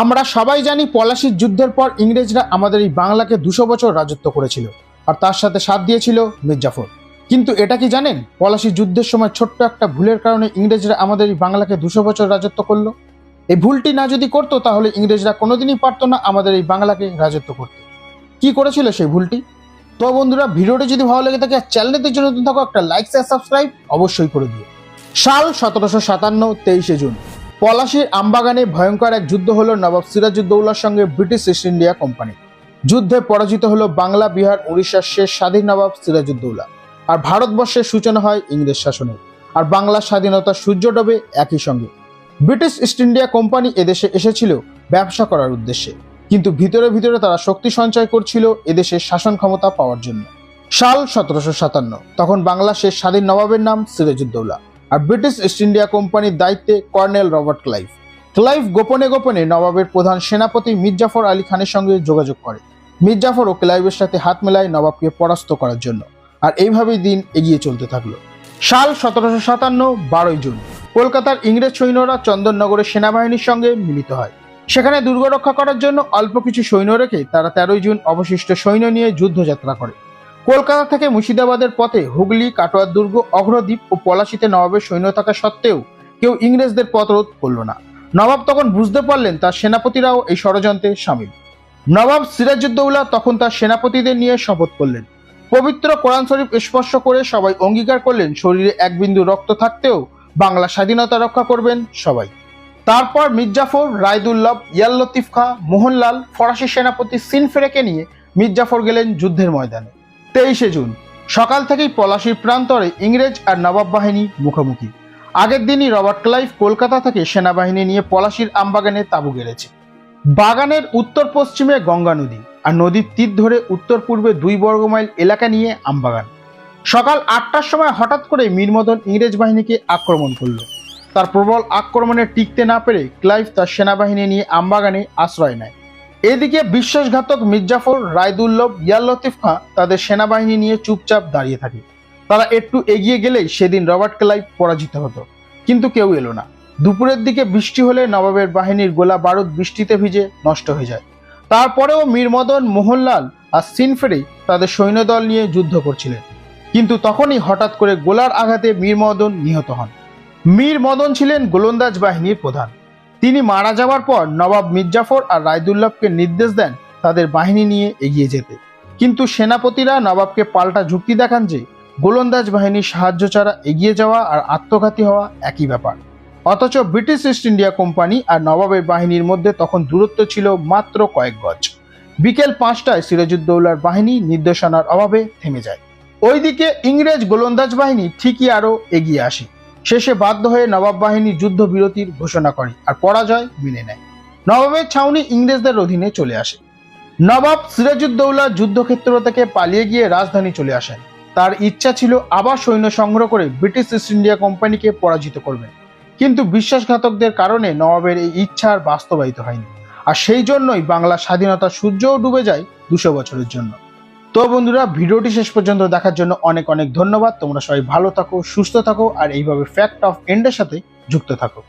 আমরা সবাই জানি পলাশির যুদ্ধের পর ইংরেজরা আমাদের এই বাংলাকে দুশো বছর রাজত্ব করেছিল, আর তার সাথে সাথ দিয়েছিল মির্জাফর। কিন্তু এটা কি জানেন? পলাশির যুদ্ধের সময় ছোট্ট একটা ভুলের কারণে ইংরেজরা আমাদের এই বাংলাকে দুশো বছর রাজত্ব করল। এই ভুলটি না যদি করতো, তাহলে ইংরেজরা কোনোদিনই পারতো না আমাদের এই বাংলাকে রাজত্ব করতে। কি করেছিল সেই ভুলটি? তো বন্ধুরা, ভিডিওটি যদি ভালো লেগে থাকে চ্যানেলটির জন্য থাকো, একটা লাইক সাবস্ক্রাইব অবশ্যই করে দিও। সাল সতেরোশো সাতান্ন তেইশে জুন। পলাশির আমবাগানে ভয়ঙ্কর এক যুদ্ধ হলো নবাব সিরাজউদ্দৌলার সঙ্গে ব্রিটিশ ইস্ট ইন্ডিয়া কোম্পানি। যুদ্ধে পরাজিত হলো বাংলা, বিহার, উড়িষ্যার শেষ স্বাধীন নবাব সিরাজউদ্দৌলা। আর ভারতবর্ষের সূচনা হয় ইংরেজ শাসনের। আর বাংলার স্বাধীনতার সূর্য ডোবে একই সঙ্গে। ব্রিটিশ ইস্ট ইন্ডিয়া কোম্পানি এদেশে এসেছিল ব্যবসা করার উদ্দেশ্যে। কিন্তু ভিতরে ভিতরে তারা শক্তি সঞ্চয় করছিল এদেশের শাসন ক্ষমতা পাওয়ার জন্য। সাল সতেরোশো সাতান্ন, তখন বাংলা শেষ স্বাধীন নবাবের নাম সিরাজউদ্দৌলা। আর ব্রিটিশ ইস্ট ইন্ডিয়া কোম্পানির দায়িত্বে কর্নেল রবার্ট ক্লাইভ। ক্লাইভ গোপনে গোপনে নবাবের প্রধান সেনাপতি মির্জাফর আলী খানের সঙ্গে যোগাযোগ করে। মির্জাফর ও ক্লাইভের সাথে হাত মেলায় নবাবকে পরাস্ত করার জন্য। আর এইভাবেই দিন এগিয়ে চলতে থাকল। সাল সতেরোশো সাতান্ন, বারোই জুন, কলকাতার ইংরেজ সৈন্যরা চন্দননগরের সেনাবাহিনীর সঙ্গে মিলিত হয়। সেখানে দুর্গ রক্ষা করার জন্য অল্প কিছু সৈন্য রেখে তারা তেরোই জুন অবশিষ্ট সৈন্য নিয়ে যুদ্ধযাত্রা করে। কলকাতা থেকে মুর্শিদাবাদের পথে হুগলি কাটোয়ার দুর্গ অগ্রদ্বীপ ও পলাশিতে নবাবের সৈন্য থাকা সত্ত্বেও কেউ ইংরেজদের পথ রোধ করল না। নবাব তখন বুঝতে পারলেন তার সেনাপতিরাও এই ষড়যন্ত্রে সামিল। নবাব সিরাজউদ্দৌলা তখন তার সেনাপতিদের নিয়ে শপথ করলেন। পবিত্র কোরআন শরীফ স্পর্শ করে সবাই অঙ্গীকার করলেন, শরীরে এক বিন্দু রক্ত থাকতেও বাংলা স্বাধীনতা রক্ষা করবেন সবাই। তারপর মির্জাফর, রায়দুল্লভ ইয়াল্লতিফ খা, মোহনলাল, ফরাসি সেনাপতি সিনফেরেকে নিয়ে মির্জাফর গেলেন যুদ্ধের ময়দানে। তেইশে জুন। সকাল থেকেই পলাশির প্রান্তরে ইংরেজ আর নবাব বাহিনী মুখোমুখি। আগের দিনই রবার্ট ক্লাইভ কলকাতা থেকে সেনাবাহিনী নিয়ে পলাশির আমবাগানে তাঁবু গেড়েছে। বাগানের উত্তর পশ্চিমে গঙ্গা নদী আর নদীর তীর ধরে উত্তর পূর্বে দুই বর্গমাইল এলাকা নিয়ে আমবাগান। সকাল আটটার সময় হঠাৎ করে মীরমদন ইংরেজ বাহিনীকে আক্রমণ করল। তার প্রবল আক্রমণে টিকতে না পেরে ক্লাইভ তার সেনাবাহিনী নিয়ে আমবাগানে আশ্রয় নেয়। এদিকে বিশ্বাসঘাতক মির্জাফর রায়দুল্লভ ইয়াল্লতিফ খাঁ তাদের সেনাবাহিনী নিয়ে চুপচাপ দাঁড়িয়ে থাকে। তারা একটু এগিয়ে গেলেই সেদিন রবার্ট ক্লাইভ পরাজিত হতো। কিন্তু কেউ এলো না। দুপুরের দিকে বৃষ্টি হলে নবাবের বাহিনীর গোলা বারুদ বৃষ্টিতে ভিজে নষ্ট হয়ে যায়। তারপরেও মীরমদন, মোহনলাল আর সিনফেরি তাদের সৈন্যদল নিয়ে যুদ্ধ করছিলেন। কিন্তু তখনই হঠাৎ করে গোলার আঘাতে মীরমদন নিহত হন। মীর মদন ছিলেন গোলন্দাজ বাহিনীর প্রধান। তিনি মারা যাওয়ার পর নবাব মির্জাফর আর রায়দুল্লভকে নির্দেশ দেন তাদের বাহিনী নিয়ে এগিয়ে যেতে। কিন্তু সেনাপতিরা নবাবকে পাল্টা যুক্তি দেখান যে গোলন্দাজ বাহিনীর সাহায্য ছাড়া এগিয়ে যাওয়া আর আত্মঘাতী হওয়া একই ব্যাপার। অথচ ব্রিটিশ ইস্ট ইন্ডিয়া কোম্পানি আর নবাবের বাহিনীর মধ্যে তখন দূরত্ব ছিল মাত্র কয়েক গজ। বিকেল পাঁচটায় সিরাজুদ্দৌলার বাহিনী নির্দেশনার অভাবে থেমে যায়। ওইদিকে ইংরেজ গোলন্দাজ বাহিনী ঠিকই আরও এগিয়ে আসে। শেষে বাধ্য হয়ে নবাব বাহিনী যুদ্ধবিরতির ঘোষণা করে, আর পরাজয় মেনে নেয়। নবাবের ছাউনি ইংরেজদের অধীনে চলে আসে। নবাব সিরাজউদ্দৌলা যুদ্ধক্ষেত্র থেকে পালিয়ে গিয়ে রাজধানী চলে আসেন। তার ইচ্ছা ছিল আবার সৈন্য সংগ্রহ করে ব্রিটিশ ইস্ট ইন্ডিয়া কোম্পানিকে পরাজিত করবেন। কিন্তু বিশ্বাসঘাতকদের কারণে নবাবের এই ইচ্ছা আর বাস্তবায়িত হয়নি। আর সেই জন্যই বাংলা স্বাধীনতা সূর্যও ডুবে যায় দুশো বছরের জন্য। তো বন্ধুরা, ভিডিওটি শেষ পর্যন্ত দেখার জন্য অনেক অনেক ধন্যবাদ। তোমরা সবাই ভালো থাকো, সুস্থ থাকো, আর এইভাবে ফ্যাক্ট অফ এন্ডের সাথে যুক্ত থাকো।